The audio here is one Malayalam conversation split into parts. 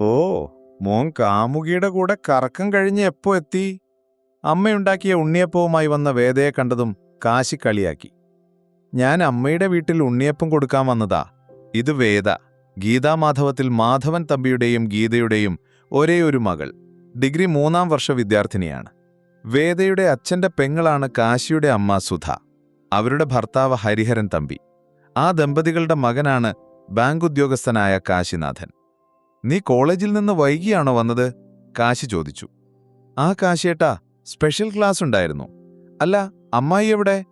ഓ മോൻ കാമുകിയുടെ കൂടെ കറക്കം കഴിഞ്ഞ് എപ്പോ എത്തി? അമ്മയുണ്ടാക്കിയ ഉണ്ണിയപ്പവുമായി വന്ന വേദയെ കണ്ടതും കാശി കളിയാക്കി. ഞാൻ അമ്മയുടെ വീട്ടിൽ ഉണ്ണിയപ്പം കൊടുക്കാൻ വന്നതാ. ഇത് വേദ ഗീതാമാധവത്തിൽ മാധവൻ തമ്പിയുടെയും ഗീതയുടെയും ഒരേയൊരു ഒരു മകൾ. ഡിഗ്രി മൂന്നാം വർഷ വിദ്യാർത്ഥിനിയാണ്. വേദയുടെ അച്ഛന്റെ പെങ്ങളാണ് കാശിയുടെ അമ്മ സുധ. അവരുടെ ഭർത്താവ് ഹരിഹരൻ തമ്പി. ആ ദമ്പതികളുടെ മകനാണ് ബാങ്ക് ഉദ്യോഗസ്ഥനായ കാശിനാഥൻ. നീ കോളേജിൽ നിന്ന് വൈകിയാണോ വന്നത്? കാശി ചോദിച്ചു. ആ കാശിയേട്ടാ സ്പെഷ്യൽ ക്ലാസ് ഉണ്ടായിരുന്നു. അല്ല അമ്മായി എവിടെ?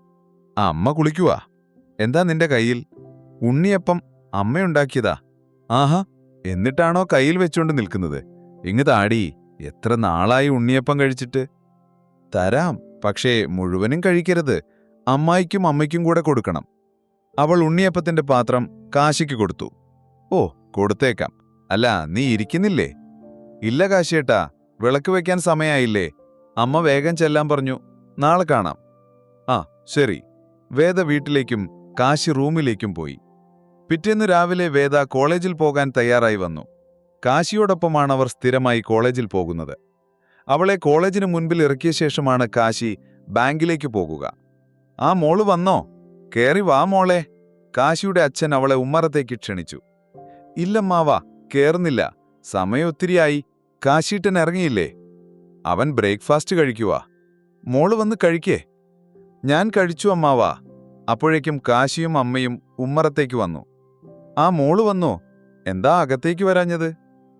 ആ അമ്മ കുളിക്കുവാ. എന്താ നിന്റെ കയ്യിൽ? ഉണ്ണിയപ്പം അമ്മയുണ്ടാക്കിയതാ. ആഹാ എന്നിട്ടാണോ കയ്യിൽ വെച്ചുകൊണ്ട് നിൽക്കുന്നത്? ഇങ്ങ് താടി എത്ര നാളായി ഉണ്ണിയപ്പം കഴിച്ചിട്ട്? തരാം പക്ഷേ മുഴുവനും കഴിക്കരുത്. അമ്മായിക്കും അമ്മയ്ക്കും കൂടെ കൊടുക്കണം. അവൾ ഉണ്ണിയപ്പത്തിന്റെ പാത്രം കാശിക്ക് കൊടുത്തു. ഓ കൊടുത്തേക്കാം. അല്ല നീ ഇരിക്കുന്നില്ലേ? ഇല്ല കാശിയേട്ടാ വിളക്ക് വയ്ക്കാൻ സമയായില്ലേ. അമ്മ വേഗം ചെല്ലാൻ പറഞ്ഞു. നാളെ കാണാം. ആ ശരി. വേദ വീട്ടിലേക്കും കാശി റൂമിലേക്കും പോയി. പിറ്റേന്ന് രാവിലെ വേദ കോളേജിൽ പോകാൻ തയ്യാറായി വന്നു. കാശിയോടൊപ്പമാണ് അവർ സ്ഥിരമായി കോളേജിൽ പോകുന്നത്. അവളെ കോളേജിന് മുൻപിൽ ഇറക്കിയ ശേഷമാണ് കാശി ബാങ്കിലേക്ക് പോകുക. ആ മോൾ വന്നോ? കേറി വാ മോളെ. കാശിയുടെ അച്ഛൻ അവളെ ഉമ്മറത്തേക്ക് ക്ഷണിച്ചു. ഇല്ലമ്മാവാ കേറുന്നില്ല. സമയം ഒത്തിരിയായി. കാശീട്ടൻ ഇറങ്ങിയില്ലേ? അവൻ ബ്രേക്ക്ഫാസ്റ്റ് കഴിക്കുവാ. മോൾ വന്ന് കഴിക്കേ. ഞാൻ കഴിച്ചു അമ്മാവാ. അപ്പോഴേക്കും കാശിയും അമ്മയും ഉമ്മറത്തേക്ക് വന്നു. ആ മോൾ വന്നോ? എന്താ അകത്തേക്ക് വരാഞ്ഞത്?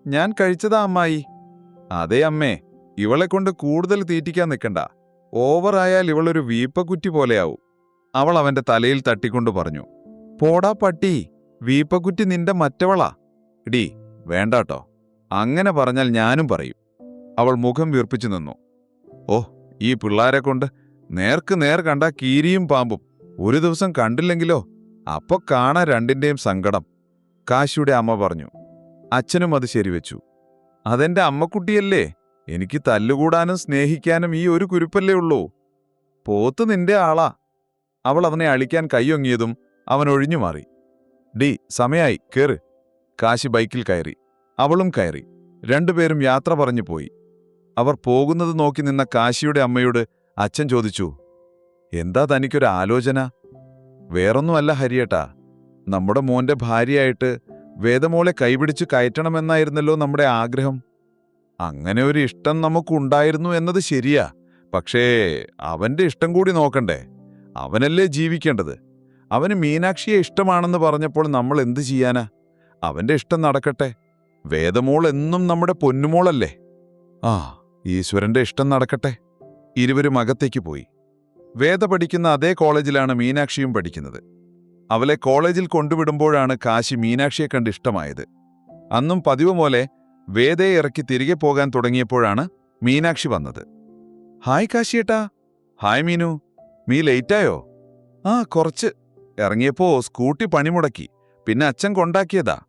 ഞാൻ കഴിച്ചതാ അമ്മായി. അതേ അമ്മേ ഇവളെ കൊണ്ട് കൂടുതൽ തീറ്റിക്കാൻ നിൽക്കണ്ട ഓവറായാൽ ഇവളൊരു വീപ്പക്കുറ്റി പോലെയാവും. അവൾ അവന്റെ തലയിൽ തട്ടിക്കൊണ്ടു പറഞ്ഞു. പോടാ പട്ടി വീപ്പക്കുറ്റി നിന്റെ മറ്റവളാ. ഇടി വേണ്ടാട്ടോ. അങ്ങനെ പറഞ്ഞാൽ ഞാനും പറയും. അവൾ മുഖം വീർപ്പിച്ചു നിന്നു. ഓ ഈ പിള്ളാരെ കൊണ്ട് നേർക്ക് നേർ കണ്ട കീരിയും പാമ്പും ഒരു ദിവസം കണ്ടില്ലെങ്കിലോ? അപ്പൊ കാണാൻ രണ്ടിന്റെയും സങ്കടം. കാശിയുടെ അമ്മ പറഞ്ഞു. അച്ഛനും അത് ശരിവെച്ചു. അതെന്റെ അമ്മക്കുട്ടിയല്ലേ? എനിക്ക് തല്ലുകൂടാനും സ്നേഹിക്കാനും ഈ ഒരു കുരുപ്പല്ലേ ഉള്ളൂ. പോത്ത് നിന്റെ ആളാ. അവൾ അവനെ അളിക്കാൻ കൈയൊങ്ങിയതും അവൻ ഒഴിഞ്ഞു മാറി. ഡി സമയായി കേറ്. കാശി ബൈക്കിൽ കയറി. അവളും കയറി. രണ്ടുപേരും യാത്ര പറഞ്ഞു പോയി. അവർ പോകുന്നത് നോക്കി നിന്ന കാശിയുടെ അമ്മയോട് അച്ഛൻ ചോദിച്ചു എന്താ തനിക്കൊരു ആലോചന? വേറൊന്നുമല്ല ഹരിയേട്ടാ. നമ്മുടെ മോന്റെ ഭാര്യയായിട്ട് വേദമോളെ കൈപിടിച്ച് കയറ്റണമെന്നായിരുന്നല്ലോ നമ്മുടെ ആഗ്രഹം. അങ്ങനെ ഒരു ഇഷ്ടം നമുക്കുണ്ടായിരുന്നു എന്നത് ശരിയാ. പക്ഷേ അവന്റെ ഇഷ്ടം കൂടി നോക്കണ്ടേ. അവനല്ലേ ജീവിക്കേണ്ടത്? അവന് മീനാക്ഷിയെ ഇഷ്ടമാണെന്ന് പറഞ്ഞപ്പോൾ നമ്മൾ എന്തു ചെയ്യാനാ? അവന്റെ ഇഷ്ടം നടക്കട്ടെ. വേദമോൾ എന്നും നമ്മുടെ പൊന്നുമോളല്ലേ? ആ ഈശ്വരന്റെ ഇഷ്ടം നടക്കട്ടെ. ഇരുവരും അകത്തേക്ക് പോയി. വേദ പഠിക്കുന്ന അതേ കോളേജിലാണ് മീനാക്ഷിയും പഠിക്കുന്നത്. അവളെ കോളേജിൽ കൊണ്ടുവിടുമ്പോഴാണ് കാശി മീനാക്ഷിയെ കണ്ട് ഇഷ്ടമായത്. അന്നും പതിവ് പോലെ വേദയെ ഇറക്കി തിരികെ പോകാൻ തുടങ്ങിയപ്പോഴാണ് മീനാക്ഷി വന്നത്. ഹായ് കാശിയേട്ടാ. ഹായ് മീനു. മീ ലേറ്റായോ? ആ കുറച്ച്. ഇറങ്ങിയപ്പോൾ സ്കൂട്ടി പണിമുടക്കി. പിന്നെ അച്ഛൻ കൊണ്ടാക്കിയതാ.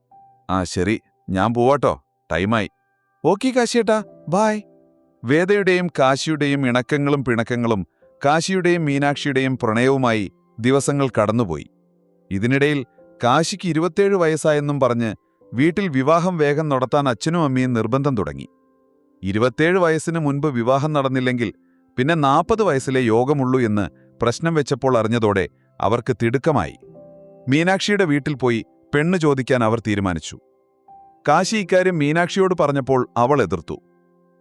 ആ ശരി. ഞാൻ പോവാട്ടോ. ടൈമായി. ഓക്കെ കാശിയേട്ടാ. ബായ്. വേദയുടെയും കാശിയുടെയും ഇണക്കങ്ങളും പിണക്കങ്ങളും കാശിയുടെയും മീനാക്ഷിയുടെയും പ്രണയവുമായി ദിവസങ്ങൾ കടന്നുപോയി. ഇതിനിടയിൽ കാശിക്ക് ഇരുപത്തേഴ് വയസ്സായെന്നും പറഞ്ഞ് വീട്ടിൽ വിവാഹം വേഗം നടത്താൻ അച്ഛനും അമ്മയും നിർബന്ധം തുടങ്ങി. ഇരുപത്തേഴ് വയസ്സിന് മുൻപ് വിവാഹം നടന്നില്ലെങ്കിൽ പിന്നെ നാൽപ്പത് വയസ്സിലെ യോഗമുള്ളൂ എന്ന് പ്രശ്നം വെച്ചപ്പോൾ അറിഞ്ഞതോടെ അവർക്ക് തിടുക്കമായി. മീനാക്ഷിയുടെ വീട്ടിൽ പോയി പെണ്ണ് ചോദിക്കാൻ അവർ തീരുമാനിച്ചു. കാശി ഇക്കാര്യം മീനാക്ഷിയോട് പറഞ്ഞപ്പോൾ അവൾ എതിർത്തു.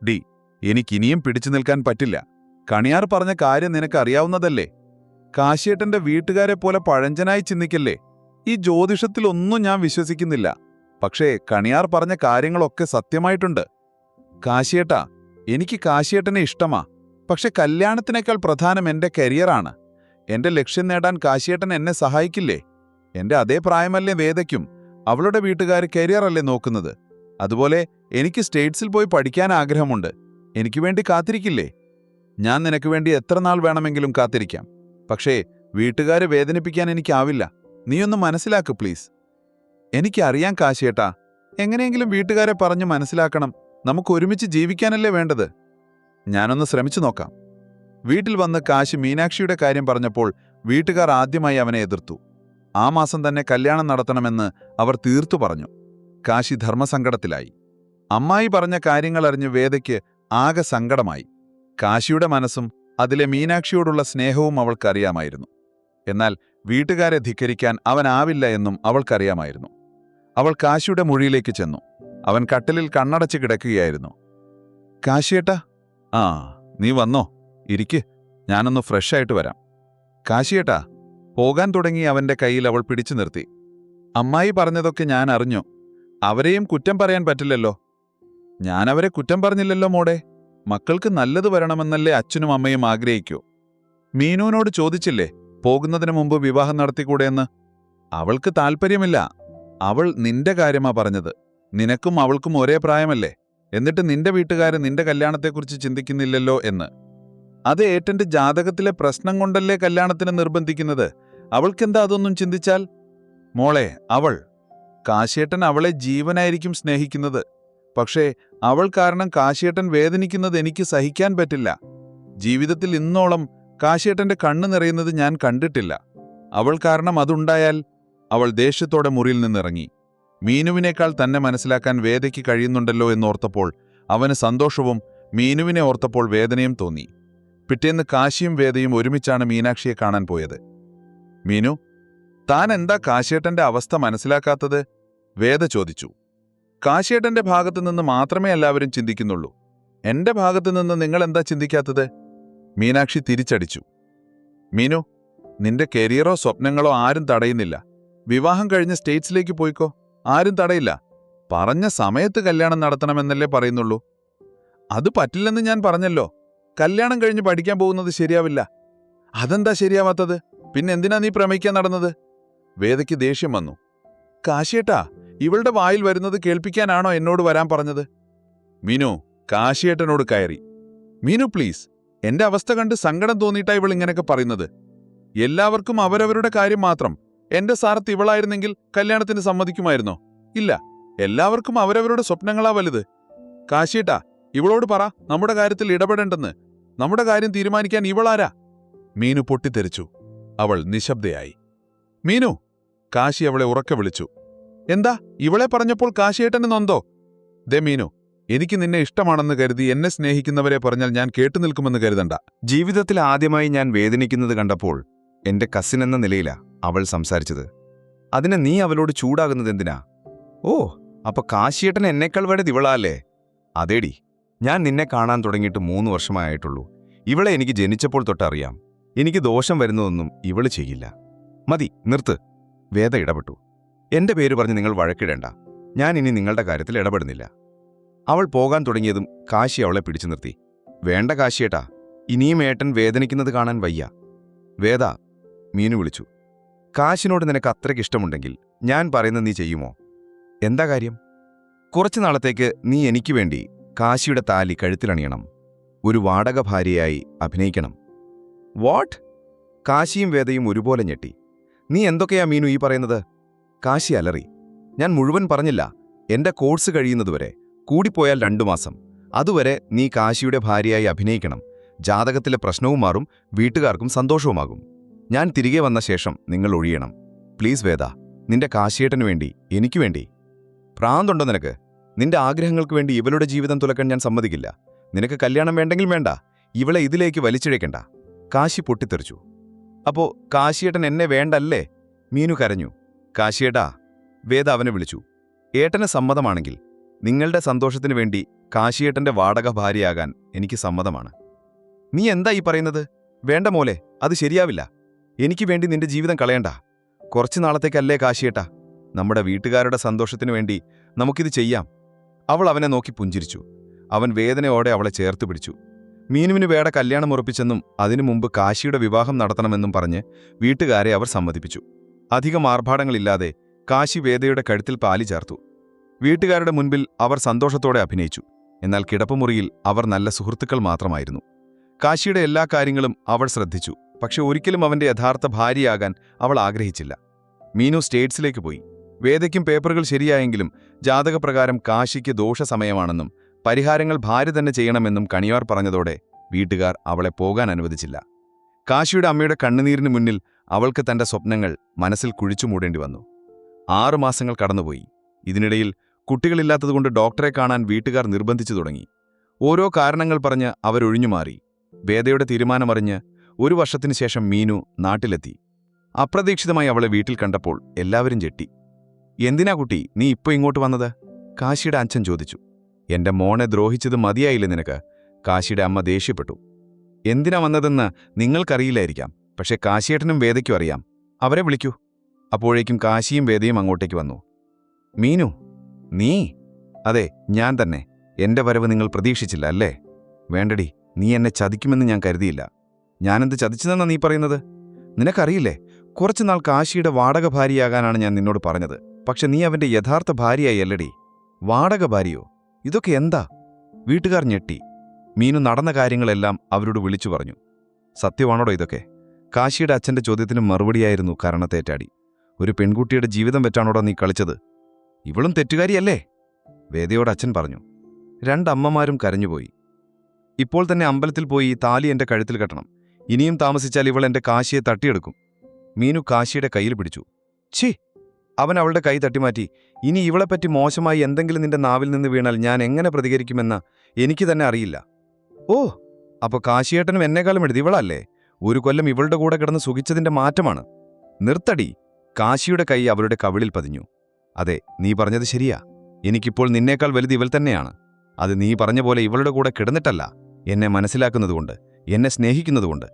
ഡി എനിക്കിനിയും പിടിച്ചു നിൽക്കാൻ പറ്റില്ല. കണിയാർ പറഞ്ഞ കാര്യം നിനക്കറിയാവുന്നതല്ലേ? കാശിയേട്ടന്റെ വീട്ടുകാരെ പോലെ പഴഞ്ചനായി ചിന്തിക്കല്ലേ? ഈ ജ്യോതിഷത്തിലൊന്നും ഞാൻ വിശ്വസിക്കുന്നില്ല. പക്ഷേ കണിയാർ പറഞ്ഞ കാര്യങ്ങളൊക്കെ സത്യമായിട്ടുണ്ട്. കാശിയേട്ടാ എനിക്ക് കാശിയേട്ടനെ ഇഷ്ടമാ. പക്ഷെ കല്യാണത്തിനേക്കാൾ പ്രധാനം എന്റെ കരിയറാണ്. എന്റെ ലക്ഷ്യം നേടാൻ കാശിയേട്ടൻ എന്നെ സഹായിക്കില്ലേ? എന്റെ അതേ പ്രായമല്ലേ വേദയ്ക്കും. അവളുടെ വീട്ടുകാർ കരിയറല്ലേ നോക്കുന്നത്. അതുപോലെ എനിക്ക് സ്റ്റേറ്റ്സിൽ പോയി പഠിക്കാൻ ആഗ്രഹമുണ്ട്. എനിക്ക് വേണ്ടി കാത്തിരിക്കില്ലേ? ഞാൻ നിനക്ക് വേണ്ടി എത്ര നാൾ വേണമെങ്കിലും കാത്തിരിക്കാം. പക്ഷേ വീട്ടുകാരെ വേദനിപ്പിക്കാൻ എനിക്കാവില്ല. നീയൊന്ന് മനസ്സിലാക്ക് പ്ലീസ്. എനിക്കറിയാൻ കാശിയേട്ടാ. എങ്ങനെയെങ്കിലും വീട്ടുകാരെ പറഞ്ഞു മനസ്സിലാക്കണം. നമുക്ക് ഒരുമിച്ച് ജീവിക്കാനല്ലേ വേണ്ടത്. ഞാനൊന്ന് ശ്രമിച്ചു നോക്കാം. വീട്ടിൽ വന്ന് കാശി മീനാക്ഷിയുടെ കാര്യം പറഞ്ഞപ്പോൾ വീട്ടുകാർ ആദ്യമായി അവനെ എതിർത്തു. ആ മാസം തന്നെ കല്യാണം നടത്തണമെന്ന് അവർ തീർത്തു പറഞ്ഞു. കാശി ധർമ്മസങ്കടത്തിലായി. അമ്മായി പറഞ്ഞ കാര്യങ്ങളറിഞ്ഞ് വേദയ്ക്ക് ആകെ സങ്കടമായി. കാശിയുടെ മനസ്സും അതിലെ മീനാക്ഷിയോടുള്ള സ്നേഹവും അവൾക്കറിയാമായിരുന്നു. എന്നാൽ വീട്ടുകാരെ ധിക്കരിക്കാൻ അവനാവില്ല എന്നും അവൾക്കറിയാമായിരുന്നു. അവൾ കാശിയുടെ മുറിയിലേക്ക് ചെന്നു. അവൻ കട്ടിലിൽ കണ്ണടച്ച് കിടക്കുകയായിരുന്നു. കാശിയേട്ടാ. ആ നീ വന്നോ. ഇരിക്ക്. ഞാനൊന്ന് ഫ്രഷായിട്ട് വരാം. കാശിയേട്ടാ പോകാൻ തുടങ്ങി അവന്റെ കയ്യിൽ അവൾ പിടിച്ചു നിർത്തി. അമ്മായി പറഞ്ഞതൊക്കെ ഞാൻ അറിഞ്ഞു. അവരെയും കുറ്റം പറയാൻ പറ്റില്ലല്ലോ. ഞാൻ അവരെ കുറ്റം പറഞ്ഞില്ലല്ലോ മോടെ മക്കൾക്ക് നല്ലത് വരണമെന്നല്ലേ അച്ഛനും അമ്മയും ആഗ്രഹിക്കൂ. മീനുവിനോട് ചോദിച്ചില്ലേ പോകുന്നതിന് മുമ്പ് വിവാഹം നടത്തിക്കൂടെയെന്ന്? അവൾക്ക് താല്പര്യമില്ല അവൾ നിന്റെ കാര്യമാ പറഞ്ഞത്. നിനക്കും അവൾക്കും ഒരേ പ്രായമല്ലേ. എന്നിട്ട് നിന്റെ വീട്ടുകാർ നിന്റെ കല്യാണത്തെക്കുറിച്ച് ചിന്തിക്കുന്നില്ലല്ലോ എന്ന്. അത് ഏട്ടന്റെ ജാതകത്തിലെ പ്രശ്നം കൊണ്ടല്ലേ കല്യാണത്തിന് നിർബന്ധിക്കുന്നത്? അവൾക്കെന്താ അതൊന്നും ചിന്തിച്ചാൽ? മോളെ അവൾ കാശിയേട്ടൻ അവളെ ജീവനായിരിക്കും സ്നേഹിക്കുന്നത്. പക്ഷേ അവൾ കാരണം കാശിയേട്ടൻ വേദനിക്കുന്നത് എനിക്ക് സഹിക്കാൻ പറ്റില്ല. ജീവിതത്തിൽ ഇന്നോളം കാശിയേട്ടന്റെ കണ്ണു നിറയുന്നത് ഞാൻ കണ്ടിട്ടില്ല. അവൾ കാരണം അതുണ്ടായാൽ അവൾ ദേഷ്യത്തോടെ മുറിയിൽ നിന്നിറങ്ങി. മീനുവിനേക്കാൾ തന്നെ മനസ്സിലാക്കാൻ വേദയ്ക്ക് കഴിയുന്നുണ്ടല്ലോ എന്നോർത്തപ്പോൾ അവന് സന്തോഷവും മീനുവിനെ ഓർത്തപ്പോൾ വേദനയും തോന്നി. പിറ്റേന്ന് കാശിയും വേദയും ഒരുമിച്ചാണ് മീനാക്ഷിയെ കാണാൻ പോയത്. മീനു താൻ എന്താ കാശിയേട്ടന്റെ അവസ്ഥ മനസ്സിലാക്കാത്തത്? വേദ ചോദിച്ചു. കാശിയേട്ടന്റെ ഭാഗത്തു നിന്ന് മാത്രമേ എല്ലാവരും ചിന്തിക്കുന്നുള്ളൂ. എന്റെ ഭാഗത്തു നിന്ന് നിങ്ങൾ എന്താ ചിന്തിക്കാത്തത്? മീനാക്ഷി തിരിച്ചടിച്ചു. മീനു നിന്റെ കരിയറോ സ്വപ്നങ്ങളോ ആരും തടയുന്നില്ല. വിവാഹം കഴിഞ്ഞ് സ്റ്റേറ്റ്സിലേക്ക് പോയിക്കോ. ആരും തടയില്ല. പറഞ്ഞ സമയത്ത് കല്യാണം നടത്തണമെന്നല്ലേ പറയുന്നുള്ളൂ. അത് പറ്റില്ലെന്ന് ഞാൻ പറഞ്ഞല്ലോ. കല്യാണം കഴിഞ്ഞ് പഠിക്കാൻ പോകുന്നത് ശരിയാവില്ല. അതെന്താ ശരിയാവാത്തത്? പിന്നെ എന്തിനാ നീ പ്രമേയിക്കാൻ നടന്നത്? വേദയ്ക്ക് ദേഷ്യം വന്നു. കാശിയേട്ടാ ഇവളുടെ വായിൽ വരുന്നത് കേൾപ്പിക്കാനാണോ എന്നോട് വരാൻ പറഞ്ഞത്? മീനു കാശിയേട്ടനോട് കയറി. മീനു പ്ലീസ് എന്റെ അവസ്ഥ കണ്ട് സങ്കടം തോന്നിയിട്ടാ ഇവൾ ഇങ്ങനെയൊക്കെ പറയുന്നത്. എല്ലാവർക്കും അവരവരുടെ കാര്യം മാത്രം. എന്റെ സാറത്ത് ഇവളായിരുന്നെങ്കിൽ കല്യാണത്തിന് സമ്മതിക്കുമായിരുന്നോ? ഇല്ല എല്ലാവർക്കും അവരവരുടെ സ്വപ്നങ്ങളാ വലുത്. കാശിയേട്ടാ ഇവളോട് പറ നമ്മുടെ കാര്യത്തിൽ ഇടപെടേണ്ടെന്ന്. നമ്മുടെ കാര്യം തീരുമാനിക്കാൻ ഇവളാരാ? മീനു പൊട്ടിത്തെറിച്ചു. അവൾ നിശബ്ദയായി. മീനു കാശി അവളെ ഉറക്കെ വിളിച്ചു. എന്താ? ഇവളെ പറഞ്ഞപ്പോൾ കാശിയേട്ടന് നൊന്തോ? ദേ മീനു എനിക്ക് നിന്നെ ഇഷ്ടമാണെന്ന് കരുതി എന്നെ സ്നേഹിക്കുന്നവരെ പറഞ്ഞാൽ ഞാൻ കേട്ടു നിൽക്കുമെന്ന് കരുതണ്ട. ജീവിതത്തിൽ ആദ്യമായി ഞാൻ വേദനിക്കുന്നത് കണ്ടപ്പോൾ എന്റെ കസിൻ എന്ന നിലയിലാ അവൾ സംസാരിച്ചത്. അതിനെ നീ അവളോട് ചൂടാകുന്നത് എന്തിനാ? ഓ അപ്പൊ കാശിയേട്ടൻ എന്നേക്കാൾ വേണ്ടത് ഇവളാല്ലേ അതേടി ഞാൻ നിന്നെ കാണാൻ തുടങ്ങിയിട്ട് മൂന്ന് വർഷമായിട്ടുള്ളൂ. ഇവളെ എനിക്ക് ജനിച്ചപ്പോൾ തൊട്ടറിയാം. എനിക്ക് ദോഷം വരുന്നതൊന്നും ഇവൾ ചെയ്യില്ല. മതി നിർത്ത്. വേദ ഇടപെട്ടു. എന്റെ പേര് പറഞ്ഞ് നിങ്ങൾ വഴക്കിടേണ്ട. ഞാൻ ഇനി നിങ്ങളുടെ കാര്യത്തിൽ ഇടപെടുന്നില്ല. അവൾ പോകാൻ തുടങ്ങിയതും കാശി അവളെ പിടിച്ചു നിർത്തി. വേണ്ട കാശിയേട്ടാ ഇനിയും ഏട്ടൻ വേദനിക്കുന്നത് കാണാൻ വയ്യ. വേദ മീനു വിളിച്ചു. കാശിനോട് നിനക്ക് അത്രയ്ക്ക് ഇഷ്ടമുണ്ടെങ്കിൽ ഞാൻ പറയുന്നത് നീ ചെയ്യുമോ? എന്താ കാര്യം? കുറച്ചു നാളത്തേക്ക് നീ എനിക്ക് വേണ്ടി കാശിയുടെ താലി കഴുത്തിലണിയണം. ഒരു വാടക ഭാര്യയായി അഭിനയിക്കണം. വാട്ട്? കാശിയും വേദയും ഒരുപോലെ ഞെട്ടി. നീ എന്തൊക്കെയാ മീനു ഈ പറയുന്നത്? കാശി അലറി. ഞാൻ മുഴുവൻ പറഞ്ഞില്ല. എന്റെ കോഴ്സ് കഴിയുന്നതുവരെ. കൂടിപ്പോയാൽ രണ്ടു മാസം. അതുവരെ നീ കാശിയുടെ ഭാര്യയായി അഭിനയിക്കണം. ജാതകത്തിലെ പ്രശ്നവും മാറും വീട്ടുകാർക്കും സന്തോഷവുമാകും. ഞാൻ തിരികെ വന്ന ശേഷം നിങ്ങൾ ഒഴിയണം. പ്ലീസ് വേദ നിന്റെ കാശിയേട്ടനു വേണ്ടി എനിക്കു വേണ്ടി. പ്രാന്തുണ്ടോ നിനക്ക്? നിന്റെ ആഗ്രഹങ്ങൾക്ക് വേണ്ടി ഇവളുടെ ജീവിതം തുലക്കാൻ ഞാൻ സമ്മതിക്കില്ല. നിനക്ക് കല്യാണം വേണ്ടെങ്കിൽ വേണ്ട. ഇവളെ ഇതിലേക്ക് വലിച്ചിഴയ്ക്കണ്ട. കാശി പൊട്ടിത്തെറിച്ചു. അപ്പോ കാശിയേട്ടൻ എന്നെ വേണ്ടല്ലേ? മീനു കരഞ്ഞു. കാശിയേട്ടാ വേദ അവനെ വിളിച്ചു. ഏട്ടന് സമ്മതമാണെങ്കിൽ നിങ്ങളുടെ സന്തോഷത്തിനു വേണ്ടി കാശിയേട്ടന്റെ വാടക ഭാര്യയാകാൻ എനിക്ക് സമ്മതമാണ്. നീ എന്താ ഈ പറയുന്നത്? വേണ്ട മോലെ അത് ശരിയാവില്ല. എനിക്ക് വേണ്ടി നിന്റെ ജീവിതം കളയണ്ട. കുറച്ചു നാളത്തേക്കല്ലേ കാശിയേട്ടാ. നമ്മുടെ വീട്ടുകാരുടെ സന്തോഷത്തിനു വേണ്ടി നമുക്കിത് ചെയ്യാം. അവൾ അവനെ നോക്കി പുഞ്ചിരിച്ചു. അവൻ വേദനയോടെ അവളെ ചേർത്ത് പിടിച്ചു. മീനുവിന് വേട കല്യാണം ഉറപ്പിച്ചെന്നും അതിനു മുമ്പ് കാശിയുടെ വിവാഹം നടത്തണമെന്നും പറഞ്ഞ് വീട്ടുകാരെ അവർ സമ്മതിപ്പിച്ചു. അധികം ആർഭാടങ്ങളില്ലാതെ കാശി വേദയുടെ കഴുത്തിൽ പാലി ചേർത്തു. വീട്ടുകാരുടെ മുൻപിൽ അവർ സന്തോഷത്തോടെ അഭിനയിച്ചു. എന്നാൽ കിടപ്പുമുറിയിൽ അവർ നല്ല സുഹൃത്തുക്കൾ മാത്രമായിരുന്നു. കാശിയുടെ എല്ലാ കാര്യങ്ങളും അവൾ ശ്രദ്ധിച്ചു. പക്ഷെ ഒരിക്കലും അവന്റെ യഥാർത്ഥ ഭാര്യയാകാൻ അവൾ ആഗ്രഹിച്ചില്ല. മീനു സ്റ്റേറ്റ്സിലേക്ക് പോയി. വേദയ്ക്കും പേപ്പറുകൾ ശരിയായെങ്കിലും ജാതകപ്രകാരം കാശിക്ക് ദോഷസമയമാണെന്നും പരിഹാരങ്ങൾ ഭാര്യ തന്നെ ചെയ്യണമെന്നും കണിയാർ പറഞ്ഞതോടെ വീട്ടുകാർ അവളെ പോകാൻ അനുവദിച്ചില്ല. കാശിയുടെ അമ്മയുടെ കണ്ണുനീരിന് മുന്നിൽ അവൾക്ക് തന്റെ സ്വപ്നങ്ങൾ മനസ്സിൽ കുഴിച്ചു മൂടേണ്ടി വന്നു. ആറുമാസങ്ങൾ കടന്നുപോയി. ഇതിനിടയിൽ കുട്ടികളില്ലാത്തതുകൊണ്ട് ഡോക്ടറെ കാണാൻ വീട്ടുകാർ നിർബന്ധിച്ചു തുടങ്ങി. ഓരോ കാരണങ്ങൾ പറഞ്ഞ് അവരൊഴിഞ്ഞു മാറി. വേദയുടെ തീരുമാനമറിഞ്ഞ് ഒരു വർഷത്തിനു ശേഷം മീനു നാട്ടിലെത്തി. അപ്രതീക്ഷിതമായി അവളെ വീട്ടിൽ കണ്ടപ്പോൾ എല്ലാവരും ചെട്ടി എന്തിനാ കുട്ടി? നീ ഇപ്പോൾ ഇങ്ങോട്ട് വന്നത്? കാശിയുടെ അച്ഛൻ ചോദിച്ചു. എന്റെ മോനെ ദ്രോഹിച്ചത് മതിയായില്ലേ നിനക്ക്. കാശിയുടെ അമ്മ ദേഷ്യപ്പെട്ടു. എന്തിനാ വന്നതെന്ന് നിങ്ങൾക്കറിയില്ലായിരിക്കാം. പക്ഷേ കാശിയേട്ടനും വേദയ്ക്കും അറിയാം. അവരെ വിളിക്കൂ. അപ്പോഴേക്കും കാശിയും വേദയും അങ്ങോട്ടേക്ക് വന്നു. മീനു നീ? അതെ ഞാൻ തന്നെ. എന്റെ വരവ് നിങ്ങൾ പ്രതീക്ഷിച്ചില്ല അല്ലേ? വേണ്ടടി നീ എന്നെ ചതിക്കുമെന്ന് ഞാൻ കരുതിയില്ല. ഞാനെന്ത് ചതിച്ചതെന്നാ നീ പറയുന്നത്? നിനക്കറിയില്ലേ കുറച്ചുനാൾ കാശിയുടെ വാടക ഭാര്യയാകാനാണ് ഞാൻ നിന്നോട് പറഞ്ഞത്. പക്ഷെ നീ അവന്റെ യഥാർത്ഥ ഭാര്യയായി അല്ലടി. വാടക ഭാര്യയോ? ഇതൊക്കെ എന്താ? വീട്ടുകാർ ഞെട്ടി. മീനു നടന്ന കാര്യങ്ങളെല്ലാം അവരോട് വിളിച്ചു പറഞ്ഞു. സത്യമാണോടോ ഇതൊക്കെ? കാശിയുടെ അച്ഛന്റെ ചോദ്യത്തിന് മറുപടിയായിരുന്നു കരണത്തേറ്റാടി ഒരു പെൺകുട്ടിയുടെ ജീവിതം വെച്ചാണോടോ നീ കളിച്ചത്? ഇവളും തെറ്റുകാരിയല്ലേ? വേദയോട് അച്ഛൻ പറഞ്ഞു. രണ്ടമ്മമാരും കരഞ്ഞുപോയി. ഇപ്പോൾ തന്നെ അമ്പലത്തിൽ പോയി താലി എന്റെ കഴുത്തിൽ കെട്ടണം. ഇനിയും താമസിച്ചാൽ ഇവൾ എന്റെ കാശിയെ തട്ടിയെടുക്കും. മീനു കാശിയുടെ കയ്യിൽ പിടിച്ചു. ഛീ! അവൻ അവളുടെ കൈ തട്ടിമാറ്റി ഇനി ഇവളെപ്പറ്റി മോശമായി എന്തെങ്കിലും നിന്റെ നാവിൽ നിന്ന് വീണാൽ ഞാൻ എങ്ങനെ പ്രതികരിക്കുമെന്ന് എനിക്ക് തന്നെ അറിയില്ല. ഓ അപ്പോൾ കാശിയേട്ടനും എന്നെക്കാളും എഴുതി ഇവളല്ലേ? ഒരു കൊല്ലം ഇവളുടെ കൂടെ കിടന്ന് സുഖിച്ചതിന്റെ മാറ്റമാണ്. നിർത്തടി. കാശിയുടെ കൈ അവളുടെ കവിളിൽ പതിഞ്ഞു. അതെ നീ പറഞ്ഞത് ശരിയാ. എനിക്കിപ്പോൾ നിന്നേക്കാൾ വലുത് ഇവൾ തന്നെയാണ്. അത് നീ പറഞ്ഞ പോലെ ഇവളുടെ കൂടെ കിടന്നിട്ടല്ല. എന്നെ മനസ്സിലാക്കുന്നതുകൊണ്ട് എന്നെ സ്നേഹിക്കുന്നതുകൊണ്ട്.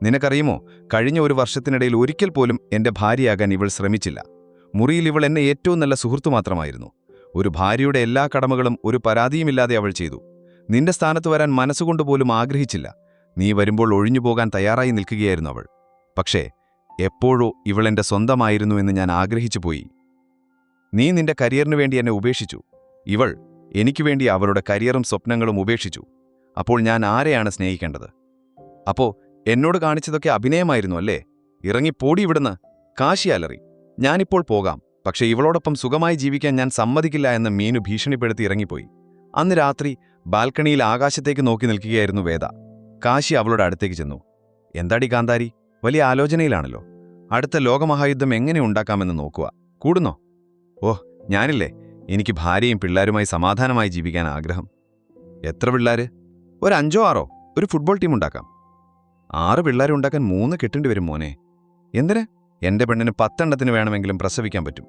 നിനക്കറിയുമോ കഴിഞ്ഞ ഒരു വർഷത്തിനിടയിൽ ഒരിക്കൽ പോലും എന്റെ ഭാര്യയാകാൻ ഇവൾ ശ്രമിച്ചില്ല. മുറിയിൽ ഇവൾ എന്നെ ഏറ്റവും നല്ല സുഹൃത്തു മാത്രമായിരുന്നു. ഒരു ഭാര്യയുടെ എല്ലാ കടമകളും ഒരു പരാതിയുമില്ലാതെ അവൾ ചെയ്തു. നിന്റെ സ്ഥാനത്ത് വരാൻ മനസ്സുകൊണ്ട് പോലും ആഗ്രഹിച്ചില്ല. നീ വരുമ്പോൾ ഒഴിഞ്ഞുപോകാൻ തയ്യാറായി നിൽക്കുകയായിരുന്നു അവൾ. പക്ഷേ എപ്പോഴോ ഇവൾ എന്റെ സ്വന്തമായിരുന്നു എന്ന് ഞാൻ ആഗ്രഹിച്ചു പോയി. നീ നിന്റെ കരിയറിനു വേണ്ടി എന്നെ ഉപേക്ഷിച്ചു. ഇവൾ എനിക്ക് വേണ്ടി അവളുടെ കരിയറും സ്വപ്നങ്ങളും ഉപേക്ഷിച്ചു. അപ്പോൾ ഞാൻ ആരെയാണ് സ്നേഹിക്കേണ്ടത്? അപ്പോ എന്നോട് കാണിച്ചതൊക്കെ അഭിനയമായിരുന്നു അല്ലേ? ഇറങ്ങിപ്പോടി ഇവിടുന്ന്. കാശി അലറി. ഞാനിപ്പോൾ പോകാം. പക്ഷെ ഇവളോടൊപ്പം സുഖമായി ജീവിക്കാൻ ഞാൻ സമ്മതിക്കില്ല എന്ന് മീനു ഭീഷണിപ്പെടുത്തി ഇറങ്ങിപ്പോയി. അന്ന് രാത്രി ബാൽക്കണിയിൽ ആകാശത്തേക്ക് നോക്കി നിൽക്കുകയായിരുന്നു വേദ. കാശി അവളുടെ അടുത്തേക്ക് ചെന്നു. എന്താടി കാന്താരി? വലിയ ആലോചനയിലാണല്ലോ. അടുത്ത ലോകമഹായുദ്ധം എങ്ങനെ ഉണ്ടാക്കാമെന്ന് നോക്കുക. കൂടുന്നോ? ഓഹ് ഞാനില്ലേ. എനിക്ക് ഭാര്യയും പിള്ളേരുമായി സമാധാനമായി ജീവിക്കാൻ ആഗ്രഹം. എത്ര പിള്ളേർ ഒരു അഞ്ചോ ആറോ? ഒരു ഫുട്ബോൾ ടീം ഉണ്ടാക്കാം. ആറ് പിള്ളേരുണ്ടാക്കാൻ മൂന്ന് കെട്ടേണ്ടി വരും മോനെ. എന്തിന്? എന്റെ പെണ്ണിന് പത്തെണ്ണത്തിന് വേണമെങ്കിലും പ്രസവിക്കാൻ പറ്റും.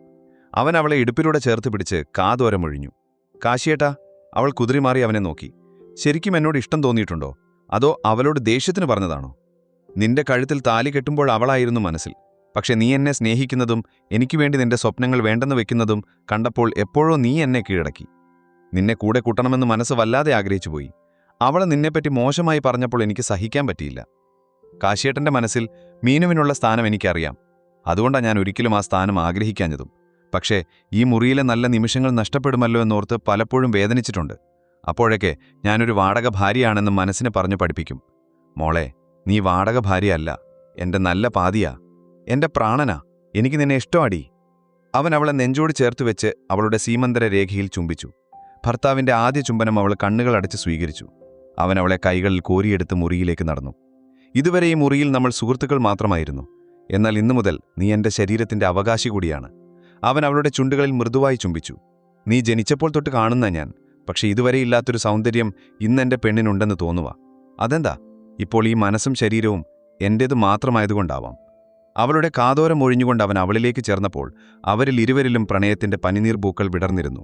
അവൻ അവളെ ഇടുപ്പിലൂടെ ചേർത്ത് പിടിച്ച് കാതോരമൊഴിഞ്ഞു കാശിയേട്ടാ അവൾ കുതിരിമാറി അവനെ നോക്കി. ശരിക്കും എന്നോട് ഇഷ്ടം തോന്നിയിട്ടുണ്ടോ? അതോ അവളോട് ദേഷ്യത്തിന് പറഞ്ഞതാണോ? നിന്റെ കഴുത്തിൽ താലി കെട്ടുമ്പോൾ അവളായിരുന്നു മനസ്സിൽ. പക്ഷെ നീ എന്നെ സ്നേഹിക്കുന്നതും എനിക്ക് വേണ്ടി നിന്റെ സ്വപ്നങ്ങൾ വേണ്ടെന്ന് വെക്കുന്നതും കണ്ടപ്പോൾ എപ്പോഴോ നീ എന്നെ കീഴടക്കി. നിന്നെ കൂടെ കൂട്ടണമെന്ന് മനസ്സ് വല്ലാതെ ആഗ്രഹിച്ചുപോയി അവളെ നിന്നെപ്പറ്റി മോശമായി പറഞ്ഞപ്പോൾ എനിക്ക് സഹിക്കാൻ പറ്റിയില്ല. കാശിയേട്ടന്റെ മനസ്സിൽ മീനുവിനുള്ള സ്ഥാനം എനിക്കറിയാം. അതുകൊണ്ടാണ് ഞാൻ ഒരിക്കലും ആ സ്ഥാനം ആഗ്രഹിക്കാഞ്ഞതും. പക്ഷേ ഈ മുറിയിലെ നല്ല നിമിഷങ്ങൾ നഷ്ടപ്പെടുമല്ലോ എന്നോർത്ത് പലപ്പോഴും വേദനിച്ചിട്ടുണ്ട്. അപ്പോഴൊക്കെ ഞാനൊരു വാടക ഭാര്യയാണെന്ന് മനസ്സിന് പറഞ്ഞു പഠിപ്പിക്കും. മോളെ നീ വാടക ഭാര്യയല്ല. എന്റെ നല്ല പാതിയാ. എന്റെ പ്രാണനാ. എനിക്ക് നിന്നെ ഇഷ്ടമാടി. അവൻ അവളെ നെഞ്ചോട് ചേർത്ത് വെച്ച് അവളുടെ സീമന്തര രേഖയിൽ ചുംബിച്ചു. ഭർത്താവിന്റെ ആദ്യ ചുംബനം അവൾ കണ്ണുകൾ അടച്ച് സ്വീകരിച്ചു. അവൻ അവളെ കൈകളിൽ കോരിയെടുത്ത് മുറിയിലേക്ക് നടന്നു. ഇതുവരെ ഈ മുറിയിൽ നമ്മൾ സുഹൃത്തുക്കൾ മാത്രമായിരുന്നു. എന്നാൽ ഇന്നു മുതൽ നീ എന്റെ ശരീരത്തിന്റെ അവകാശി കൂടിയാണ്. അവൻ അവളുടെ ചുണ്ടുകളിൽ മൃദുവായി ചുംബിച്ചു. നീ ജനിച്ചപ്പോൾ തൊട്ട് കാണുന്ന ഞാൻ പക്ഷെ ഇതുവരെ ഇല്ലാത്തൊരു സൗന്ദര്യം ഇന്നെന്റെ പെണ്ണിനുണ്ടെന്ന് തോന്നുക അതെന്താ? ഇപ്പോൾ ഈ മനസ്സും ശരീരവും എന്റേത് മാത്രമായതുകൊണ്ടാവാം. അവളുടെ കാതോരം ഒഴിഞ്ഞുകൊണ്ട് അവൻ അവളിലേക്ക് ചേർന്നപ്പോൾ അവരിൽ ഇരുവരിലും പ്രണയത്തിന്റെ പനിനീർ പൂക്കൾ വിടർന്നിരുന്നു.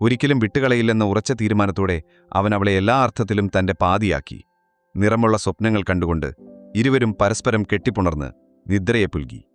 ഒരിക്കലും വിട്ടുകളയില്ലെന്ന ഉറച്ച തീരുമാനത്തോടെ അവൻ അവളെ എല്ലാ അർത്ഥത്തിലും തന്റെ പാതിയാക്കി. നിറമുള്ള സ്വപ്നങ്ങൾ കണ്ടുകൊണ്ട് ഇരുവരും പരസ്പരം കെട്ടിപ്പുണർന്ന് నిద్ర ఎపుల్గి